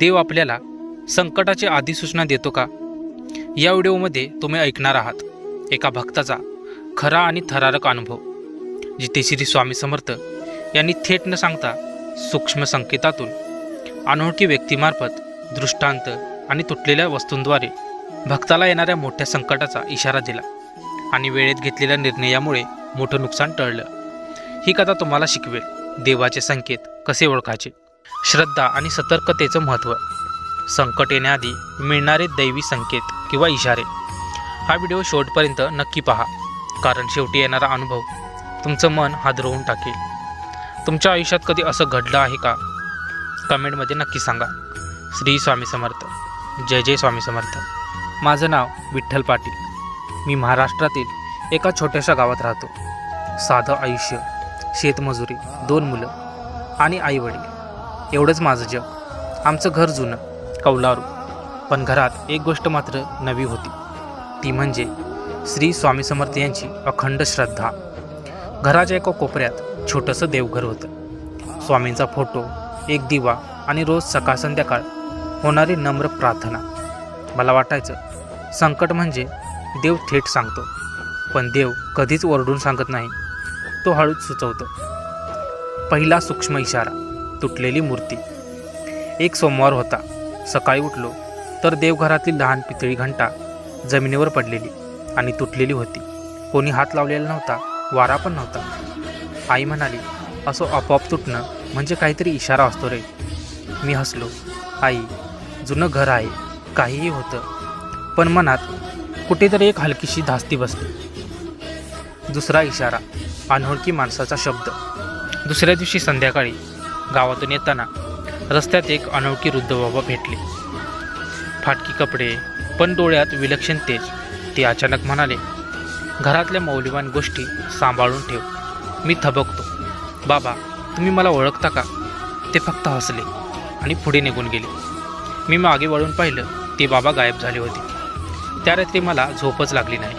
देव आपल्याला संकटाची अधिसूचना देतो का? या व्हिडिओमध्ये तुम्ही ऐकणार आहात एका भक्ताचा खरा आणि थरारक अनुभव जिथे श्री स्वामी समर्थ यांनी थेट न सांगता सूक्ष्म संकेतातून अनोळखी व्यक्तीमार्फत दृष्टांत आणि तुटलेल्या वस्तूंद्वारे भक्ताला येणाऱ्या मोठ्या संकटाचा इशारा दिला आणि वेळेत घेतलेल्या निर्णयामुळे मोठं नुकसान टळलं. ही कथा तुम्हाला शिकवेल. देवाचे संकेत कसे ओळखायचे? श्रद्धा आणि सतर्कतेचं महत्त्व. संकट येण्याआधी मिळणारे दैवी संकेत किंवा इशारे. हा व्हिडिओ शेवटपर्यंत नक्की पहा कारण शेवटी येणारा अनुभव तुमचं मन हादरवून टाकेल. तुमच्या आयुष्यात कधी असं घडलं आहे का? कमेंटमध्ये नक्की सांगा. श्री स्वामी समर्थ. जय जय स्वामी समर्थ. माझं नाव विठ्ठल पाटील. मी महाराष्ट्रातील एका छोट्याशा गावात राहतो. साधं आयुष्य शेतमजुरी दोन मुलं आणि आईवडील. एवढंच माझं जग. आमचं घर जुनं कौलारू. पण घरात एक गोष्ट मात्र नवी होती. ती म्हणजे श्री स्वामी समर्थ यांची अखंड श्रद्धा. घराच्या एका कोपऱ्यात छोटंसं देवघर होतं. स्वामींचा फोटो एक दिवा आणि रोज सकाळ संध्याकाळ होणारी नम्र प्रार्थना. मला वाटायचं संकट म्हणजे देव थेट सांगतो. पण देव कधीच ओरडून सांगत नाही. तो हळूच सुचवतो. पहिला सूक्ष्म इशारा. तुटलेली मूर्ती. एक सोमवार होता. सकाळी उठलो तर देवघरातली लहान पितळी घंटा जमिनीवर पडलेली आणि तुटलेली होती. कोणी हात लावलेला नव्हता वारा पण नव्हता. आई म्हणाली असं आपोआप तुटणं म्हणजे काहीतरी इशारा असतो रे. मी हसलो आई जुनं घर आहे काहीही होतं पण मनात कुठेतरी एक हलकीशी धास्ती बसली. दुसरा इशारा अनोळखी माणसाचा शब्द. दुसऱ्या दिवशी संध्याकाळी गावातून येताना रस्त्यात एक अनोळखी वृद्ध बाबा भेटले. फाटकी कपडे पण डोळ्यात विलक्षण तेज. ते अचानक म्हणाले घरातल्या मौल्यवान गोष्टी सांभाळून ठेव. मी थबकतो. बाबा तुम्ही मला ओळखता का? ते फक्त हसले आणि पुढे निघून गेले. मी मागे वळून पाहिलं ते बाबा गायब झाले होते. त्या रात्री मला झोपच लागली नाही.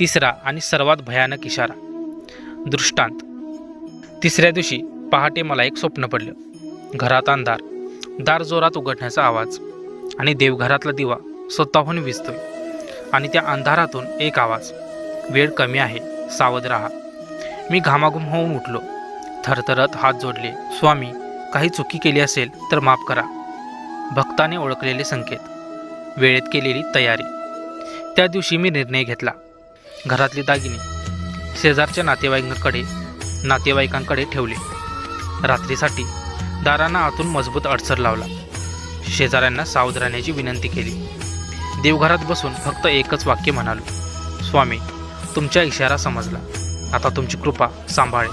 तिसरा आणि सर्वात भयानक इशारा. दृष्टांत. तिसऱ्या दिवशी पहाटे मला एक स्वप्न पडलं. घरात अंधार दार जोरात उघडण्याचा आवाज आणि देवघरातला दिवा स्वतःहून विजतोय आणि त्या अंधारातून एक आवाज वेळ कमी आहे सावध राहा. मी घामाघूम होऊन उठलो. थरथरत हात जोडले स्वामी काही चुकी केली असेल तर माफ करा. भक्ताने ओळखलेले संकेत वेळेत केलेली तयारी. त्या दिवशी मी निर्णय घेतला. घरातले दागिने शेजारच्या नातेवाईकांकडे नातेवाईकांकडे ठेवले. रात्रीसाठी दारांना आतून मजबूत अडसर लावला. शेजाऱ्यांना सावध राहण्याची विनंती केली. देवघरात बसून फक्त एकच वाक्य म्हणालो. स्वामी तुमच्या इशारा समजला. आता तुमची कृपा सांभाळे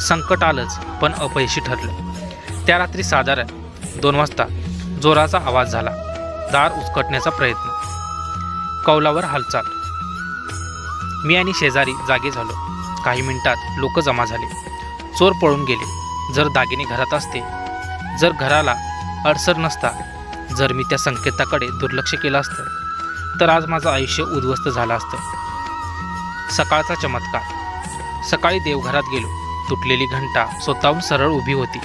संकट आलंच पण अपयशी ठरलं. त्या रात्री साधारण दोन वाजता जोराचा आवाज झाला. दार उचकटण्याचा प्रयत्न. कौलावर हालचाल. मी आणि शेजारी जागे झालो. काही मिनिटात लोक जमा झाले. चोर पळून गेले. जर दागिने घरात असते जर घराला अडसर नसता जर मी त्या संकेताकडे दुर्लक्ष केलं असतं तर आज माझं आयुष्य उद्ध्वस्त झालं असतं. सकाळचा चमत्कार. सकाळी देवघरात गेलो. तुटलेली घंटा स्वतःहून सरळ उभी होती.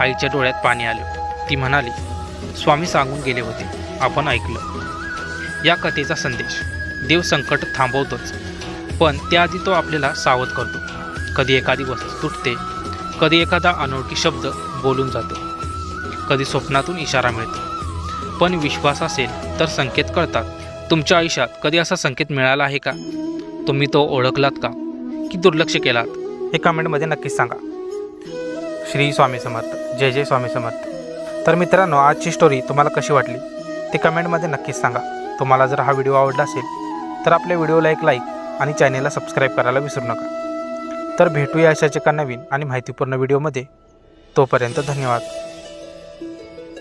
आईच्या डोळ्यात पाणी आलं. ती म्हणाली स्वामी सांगून गेले होते. आपण ऐकलं. या कथेचा संदेश देव संकट थांबवतोच. पण त्याआधी तो आपल्याला सावध करतो. कधी एखादी वस्तू तुटते कधी एखादा अनोळखी शब्द बोलून जातो कधी स्वप्नातून इशारा मिळतो. पण विश्वास असेल तर संकेत कळतात. तुमच्या आयुष्यात कधी असा संकेत मिळाला आहे का? तुम्ही तो ओळखलात का? की दुर्लक्ष केलात? हे कमेंटमध्ये नक्कीच सांगा. श्री स्वामी समर्थ जय जय स्वामी समर्थ. तर मित्रांनो आजची स्टोरी तुम्हाला कशी वाटली? ते कमेंटमध्ये नक्कीच सांगा. तुम्हाला जर हा व्हिडिओ आवडला असेल तर आपल्या व्हिडिओला एक लाईक आणि चॅनेलला सबस्क्राईब करायला विसरू नका. तर भेटूया अशाच एका नवीन आणि माहितीपूर्ण व्हिडिओमध्ये. तोपर्यंत धन्यवाद.